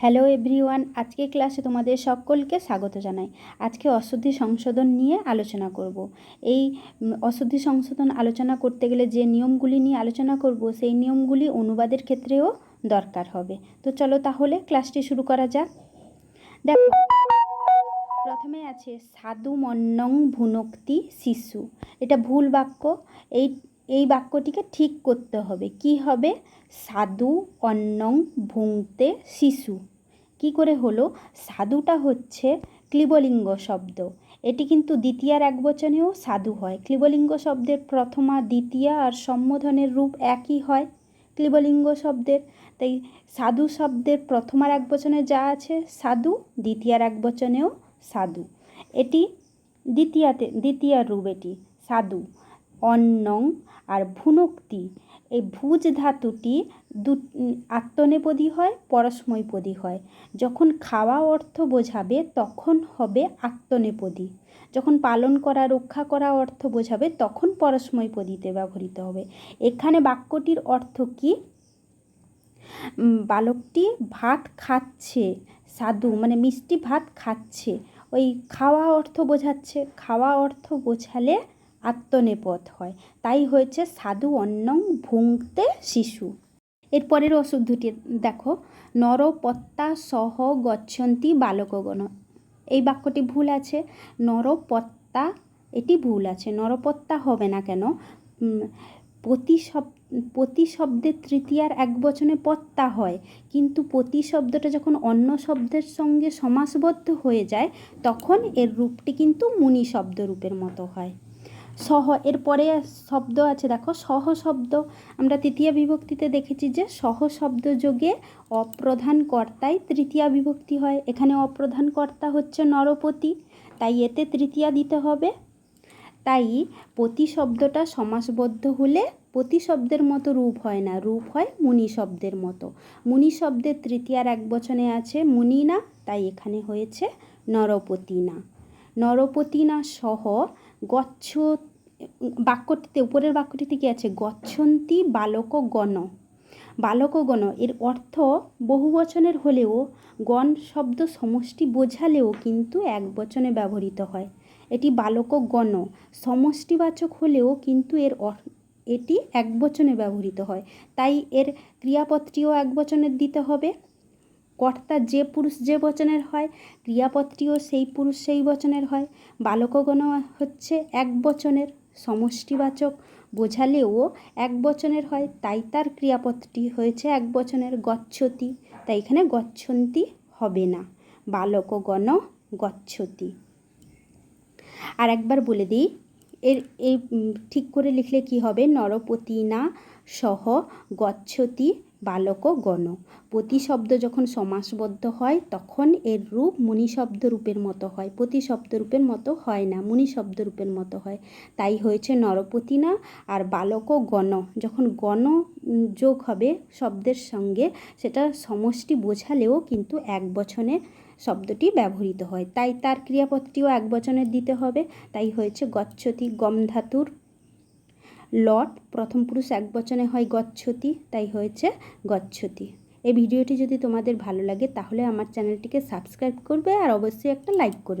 Hello everyone আজকে ক্লাসে তোমাদের সকলকে স্বাগত জানাই। আজকে অশুদ্ধি সংশোধন নিয়ে আলোচনা করব। এই অশুদ্ধি সংশোধন আলোচনা করতে গেলে যে নিয়মগুলি নিয়ে আলোচনা করব, সেই নিয়মগুলি অনুবাদের ক্ষেত্রেও দরকার হবে। তো চলো তাহলে ক্লাসটি শুরু করা যাক। দেখো, প্রথমে আছে সাধু মন্নং ভুনক্তি শিশু। এটা ভুল বাক্য। এই এই বাক্যটিকে ঠিক করতে হবে। কি হবে? সাধু অন্নং ভুংতে শিশু। কি করে হলো? সাধুটা হচ্ছে ক্লিবলিঙ্গ শব্দ। এটি কিন্তু দ্বিতীয়ার এক বচনেও সাধু হয়। ক্লিবলিঙ্গ শব্দের প্রথমা দ্বিতীয়া আর সম্বোধনের রূপ একই হয় ক্লিবলিঙ্গ শব্দের। তাই সাধু শব্দের প্রথমার এক বচনে যা আছে সাধু, দ্বিতীয়ার এক বচনেও সাধু। এটি দ্বিতীয়াতে, দ্বিতীয়ার রূপ এটি, সাধু, অন্নং আর ভুনক্তি। এই ভুজ ধাতুটি দু আত্মনেপদী হয় পরস্মৈপদী হয়। যখন খাওয়া অর্থ বোঝাবে, তখন হবে আত্মনেপদী। যখন পালন করা, রক্ষা করা অর্থ বোঝাবে, তখন পরস্মৈপদীতে ব্যবহৃত হবে। এখানে বাক্যটির অর্থ কি? বালকটি ভাত খাচ্ছে, সাধু মানে মিষ্টি ভাত খাচ্ছে। ওই খাওয়া অর্থ বোঝাচ্ছে, খাওয়া অর্থ বোঝালে আত্মনেপথ হয়। তাই হয়েছে সাধু অন্নং ভুংতে শিশু। এরপরের অশুদ্ধটি দেখো নরপত্তা সহ গচ্ছন্তি বালকগণ। এই বাক্যটি ভুল আছে। নরপত্তা এটি ভুল আছে। নরপত্তা হবে না কেন? উম, প্রতি শব প্রতি শব্দের তৃতীয়ার এক বচনে পত্তা হয়। কিন্তু প্রতি শব্দটা যখন অন্য শব্দের সঙ্গে সমাসবদ্ধ হয়ে যায় তখন এর রূপটি কিন্তু মুনি শব্দ রূপের মতো হয়। সহ, এরপরে শব্দ আছে, দেখো, সহ শব্দ। আমরা তৃতীয় বিভক্তিতে দেখেছি যে সহ শব্দ যোগে অপ্রধান কর্তায় তৃতীয়া বিভক্তি হয়। এখানে অপ্রধান কর্তা হচ্ছে নরপতি, তাই এতে তৃতীয়া দিতে হবে। তাই প্রতি শব্দটা সমাসবদ্ধ হলে প্রতি শব্দের মতো রূপ হয় না, রূপ হয় মুনি শব্দের মতো। মুনি শব্দের তৃতীয়ার এক বচনে আছে মুনি না, তাই এখানে হয়েছে নরপতি না। নরপতি না সহ গচ্ছ বাক্যটিতে, উপরের বাক্যটিতে কি আছে? গচ্ছন্তি বালক গণ। বালকগণ এর অর্থ বহু বচনের হলেও, গণ শব্দ সমষ্টি বোঝালেও কিন্তু এক বচনে ব্যবহৃত হয়। এটি বালক গণ, সমষ্টিবাচক হলেও কিন্তু এর এটি এক বচনে ব্যবহৃত হয়। তাই এর ক্রিয়াপত্রীও এক বচনের দিতে হবে। কর্তা যে পুরুষ যে বচনের হয়, ক্রিয়াপত্রীও সেই পুরুষ সেই বচনের হয়। বালকগণ হচ্ছে এক বচনের। সমষ্টিবাচক বোঝালেও এক বচনের হয়, তাই তার ক্রিয়াপদটি হয়েছে এক বচনের গচ্ছতি। তাই এখানে গচ্ছন্তি হবে না, বালক গণ গচ্ছতি। আর একবার বলে দিই, এর, এই ঠিক করে লিখলে কি হবে? নরপতি না সহ গচ্ছতি বালক গণ। প্রতিশব্দ যখন সমাসবদ্ধ হয়, তখন এর রূপ মুনি শব্দ রূপের মতো হয়। প্রতিশব্দ রূপের মতো হয় না মুনি শব্দ রূপের মতো হয়। তাই হয়েছে নরপতি না আর বালক গণ। যখন গণ যোগ হবে শব্দের সঙ্গে, সেটা সমষ্টি বোঝালেও কিন্তু এক বছনে শব্দটি ব্যবহৃত হয়। তাই তার ক্রিয়াপদটিও এক বচনের দিতে হবে। তাই হয়েছে গচ্ছতি গম ধাতুর লট, প্রথম পুরুষ এক বচনে হয় গচ্ছতি, তাই হয়েছে গচ্ছতি। এই ভিডিওটি যদি তোমাদের ভালো লাগে, তাহলে আমার চ্যানেলটিকে সাবস্ক্রাইব করবে আর অবশ্যই একটা লাইক করবে।